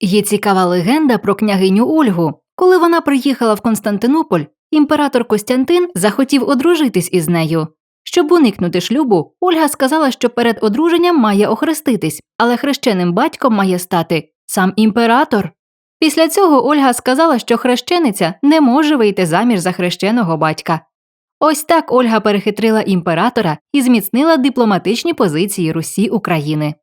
Є цікава легенда про княгиню Ольгу. Коли вона приїхала в Константинополь, імператор Костянтин захотів одружитись із нею. Щоб уникнути шлюбу, Ольга сказала, що перед одруженням має охреститись, але хрещеним батьком має стати сам імператор. Після цього Ольга сказала, що хрещениця не може вийти заміж за хрещеного батька. Ось так Ольга перехитрила імператора і зміцнила дипломатичні позиції Русі України.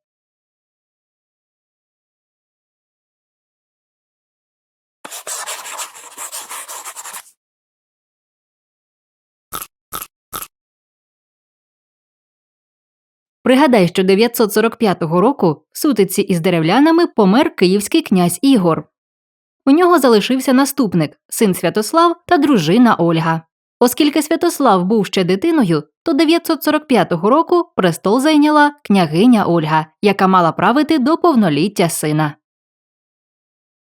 Пригадай, що 945 року в сутиці із деревлянами помер київський князь Ігор. У нього залишився наступник, син Святослав та дружина Ольга. Оскільки Святослав був ще дитиною, то 945 року престол зайняла княгиня Ольга, яка мала правити до повноліття сина.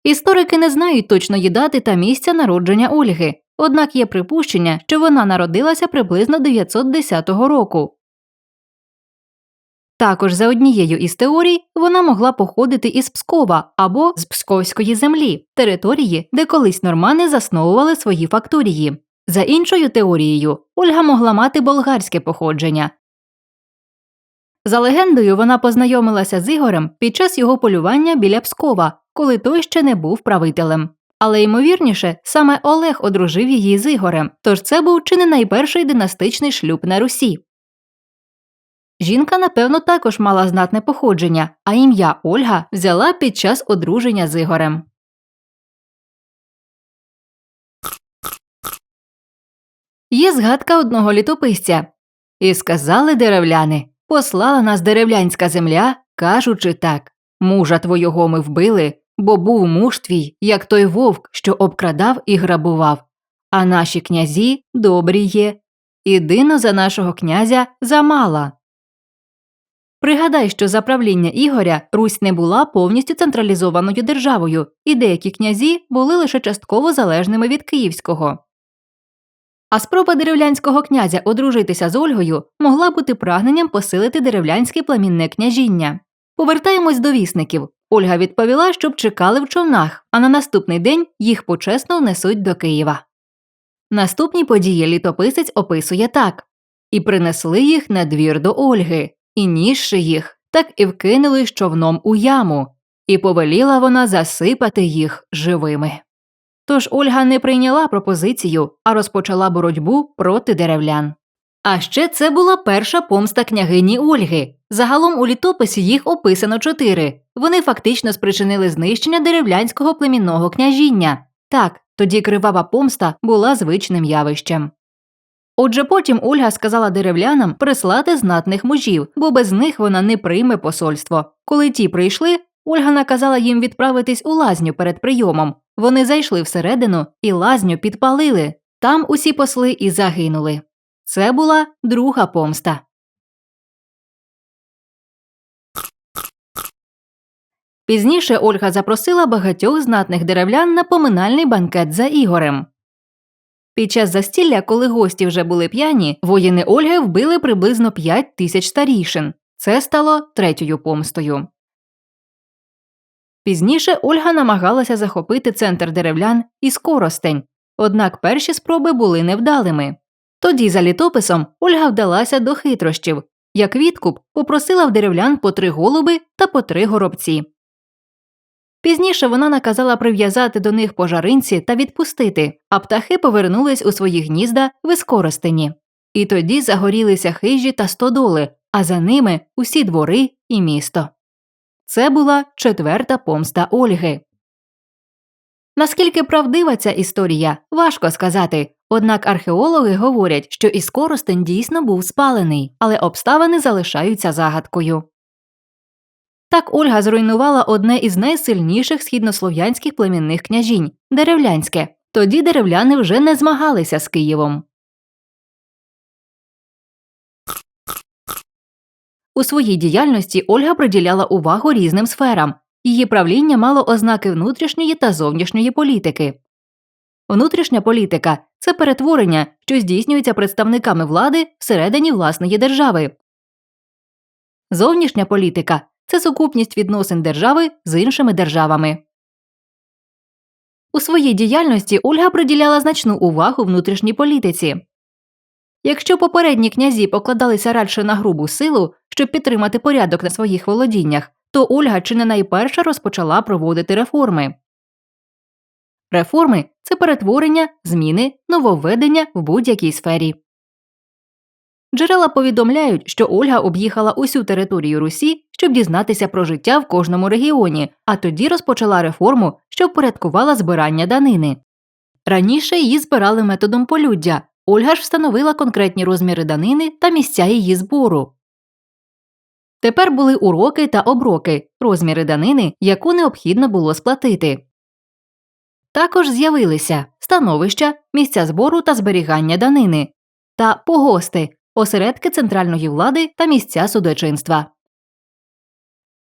Історики не знають точної дати та місця народження Ольги, однак є припущення, що вона народилася приблизно 910 року. Також за однією із теорій вона могла походити із Пскова або з Псковської землі, території, де колись нормани засновували свої факторії. За іншою теорією, Ольга могла мати болгарське походження. За легендою, вона познайомилася з Ігорем під час його полювання біля Пскова, коли той ще не був правителем. Але ймовірніше, саме Олег одружив її з Ігорем, тож це був чи не найперший династичний шлюб на Русі. Жінка, напевно, також мала знатне походження, а ім'я Ольга взяла під час одруження з Ігорем. Є згадка одного літописця. І сказали деревляни послала нас деревлянська земля, кажучи так мужа твого ми вбили, бо був муж твій, як той вовк, що обкрадав і грабував. А наші князі добрі є. Ідино за нашого князя замала. Пригадай, що за правління Ігоря Русь не була повністю централізованою державою, і деякі князі були лише частково залежними від Київського. А спроба деревлянського князя одружитися з Ольгою могла бути прагненням посилити деревлянське племінне княжіння. Повертаємось до вісників. Ольга відповіла, щоб чекали в човнах, а на наступний день їх почесно внесуть до Києва. Наступні події літописець описує так і принесли їх на двір до Ольги, і нісши їх, так і вкинули човном у яму, і повеліла вона засипати їх живими. Тож Ольга не прийняла пропозицію, а розпочала боротьбу проти деревлян. А ще це була перша помста княгині Ольги. Загалом у літописі їх описано чотири. Вони фактично спричинили знищення деревлянського племінного княжіння. Так, тоді кривава помста була звичним явищем. Отже, потім Ольга сказала деревлянам прислати знатних мужів, бо без них вона не прийме посольство. Коли ті прийшли, Ольга наказала їм відправитись у лазню перед прийомом. Вони зайшли всередину і лазню підпалили. Там усі посли і загинули. Це була друга помста. Пізніше Ольга запросила багатьох знатних деревлян на поминальний банкет за Ігорем. Під час застілля, коли гості вже були п'яні, воїни Ольги вбили приблизно 5 тисяч старішин. Це стало третьою помстою. Пізніше Ольга намагалася захопити центр деревлян і скоростень, однак перші спроби були невдалими. Тоді, за літописом, Ольга вдалася до хитрощів. Як відкуп, попросила в деревлян по три голуби та по три горобці. Пізніше вона наказала прив'язати до них пожаринці та відпустити, а птахи повернулись у свої гнізда в. І тоді загорілися хижі та стодоли, а за ними усі двори і місто. Це була четверта помста Ольги. Наскільки правдива ця історія, важко сказати. Однак археологи говорять, що Іскоростень дійсно був спалений, але обставини залишаються загадкою. Так Ольга зруйнувала одне із найсильніших східнослов'янських племінних княжінь деревлянське. Тоді деревляни вже не змагалися з Києвом. У своїй діяльності Ольга приділяла увагу різним сферам. Її правління мало ознаки внутрішньої та зовнішньої політики. Внутрішня політика це перетворення, що здійснюється представниками влади всередині власної держави. Зовнішня політика це сукупність відносин держави з іншими державами. У своїй діяльності Ольга приділяла значну увагу внутрішній політиці. Якщо попередні князі покладалися радше на грубу силу, щоб підтримати порядок на своїх володіннях, то Ольга чи не найперша розпочала проводити реформи. Реформи це перетворення, зміни, нововведення в будь-якій сфері. Джерела повідомляють, що Ольга об'їхала усю територію Русі, щоб дізнатися про життя в кожному регіоні, а тоді розпочала реформу, що впорядкувала збирання данини. Раніше її збирали методом полюддя. Ольга ж встановила конкретні розміри данини та місця її збору. Тепер були уроки та оброки, розміри данини, яку необхідно було сплатити. Також з'явилися становища, місця збору та зберігання данини та погости, осередки центральної влади та місця судочинства.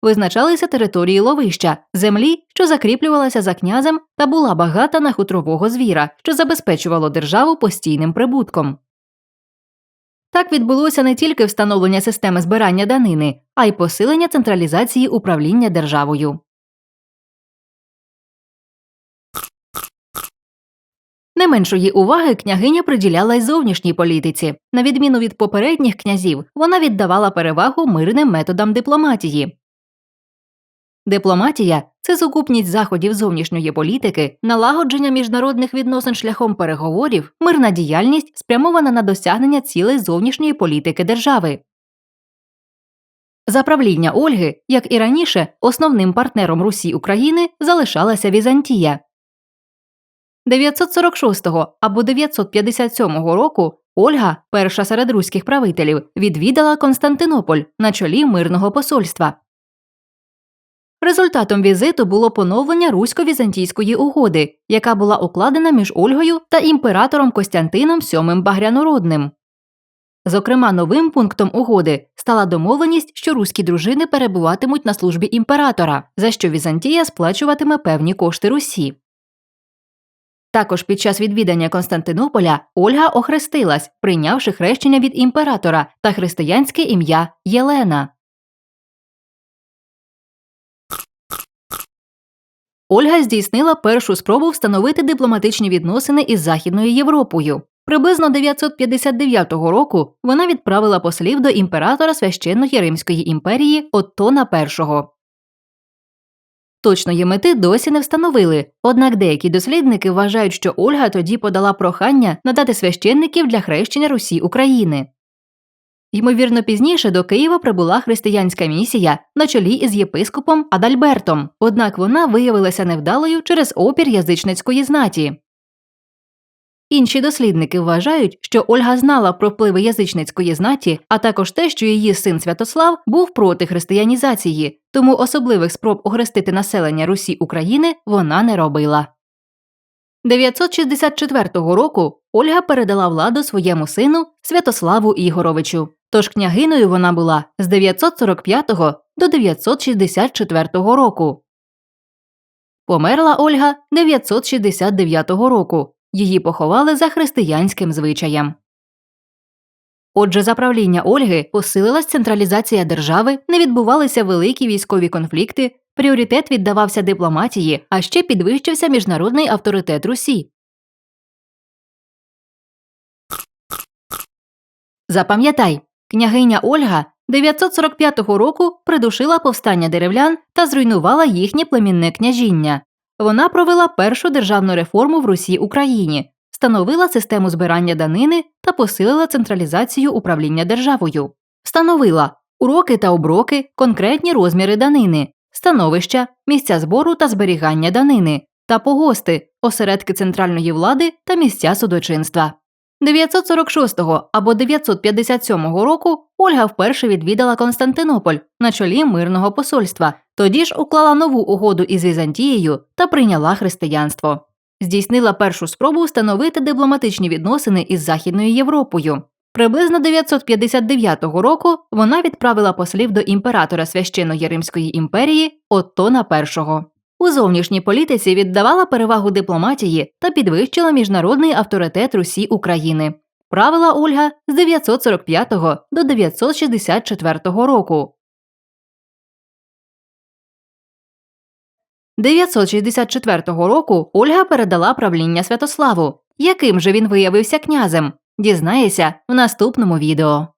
Визначалися території ловища, землі, що закріплювалася за князем та була багата на хутрового звіра, що забезпечувало державу постійним прибутком. Так відбулося не тільки встановлення системи збирання данини, а й посилення централізації управління державою. Не меншої уваги княгиня приділяла й зовнішній політиці. На відміну від попередніх князів, вона віддавала перевагу мирним методам дипломатії. Дипломатія це сукупність заходів зовнішньої політики, налагодження міжнародних відносин шляхом переговорів, мирна діяльність, спрямована на досягнення цілей зовнішньої політики держави. За правління Ольги, як і раніше, основним партнером Русі України залишалася Візантія. 946 або 957 року Ольга, перша серед руських правителів, відвідала Константинополь на чолі мирного посольства. Результатом візиту було поновлення русько-візантійської угоди, яка була укладена між Ольгою та імператором Костянтином VII Багрянородним. Зокрема, новим пунктом угоди стала домовленість, що руські дружини перебуватимуть на службі імператора, за що Візантія сплачуватиме певні кошти Русі. Також під час відвідання Константинополя Ольга охрестилась, прийнявши хрещення від імператора та християнське ім'я Єлена. Ольга здійснила першу спробу встановити дипломатичні відносини із Західною Європою. Приблизно 959 року вона відправила послів до імператора священної Римської імперії Оттона І. Точної мети досі не встановили, однак деякі дослідники вважають, що Ольга тоді подала прохання надати священників для хрещення Русі України. Ймовірно, пізніше до Києва прибула християнська місія на чолі із єпископом Адальбертом, однак вона виявилася невдалою через опір язичницької знаті. Інші дослідники вважають, що Ольга знала про впливи язичницької знаті, а також те, що її син Святослав був проти християнізації, тому особливих спроб охрестити населення Русі України вона не робила. 964 року Ольга передала владу своєму сину Святославу Ігоровичу. Тож княгиною вона була з 945 до 964 року. Померла Ольга 969 року. Її поховали за християнським звичаєм. Отже, за правління Ольги посилилась централізація держави, не відбувалися великі військові конфлікти, пріоритет віддавався дипломатії, а ще підвищився міжнародний авторитет Русі. Запам'ятай, княгиня Ольга 945 року придушила повстання деревлян та зруйнувала їхнє племінне княжіння. Вона провела першу державну реформу в Русі Україні, встановила систему збирання данини та посилила централізацію управління державою, встановила уроки та оброки, конкретні розміри данини, становища, місця збору та зберігання данини та погости, осередки центральної влади та місця судочинства. 946 або 957 року Ольга вперше відвідала Константинополь на чолі мирного посольства, тоді ж уклала нову угоду із Візантією та прийняла християнство. Здійснила першу спробу встановити дипломатичні відносини із Західною Європою. Приблизно 959 року вона відправила послів до імператора священної Римської імперії Оттона І. У зовнішній політиці віддавала перевагу дипломатії та підвищила міжнародний авторитет Русі України. Правила Ольга з 945 до 964 року. 964 року Ольга передала правління Святославу. Яким же він виявився князем? Дізнаєшся в наступному відео.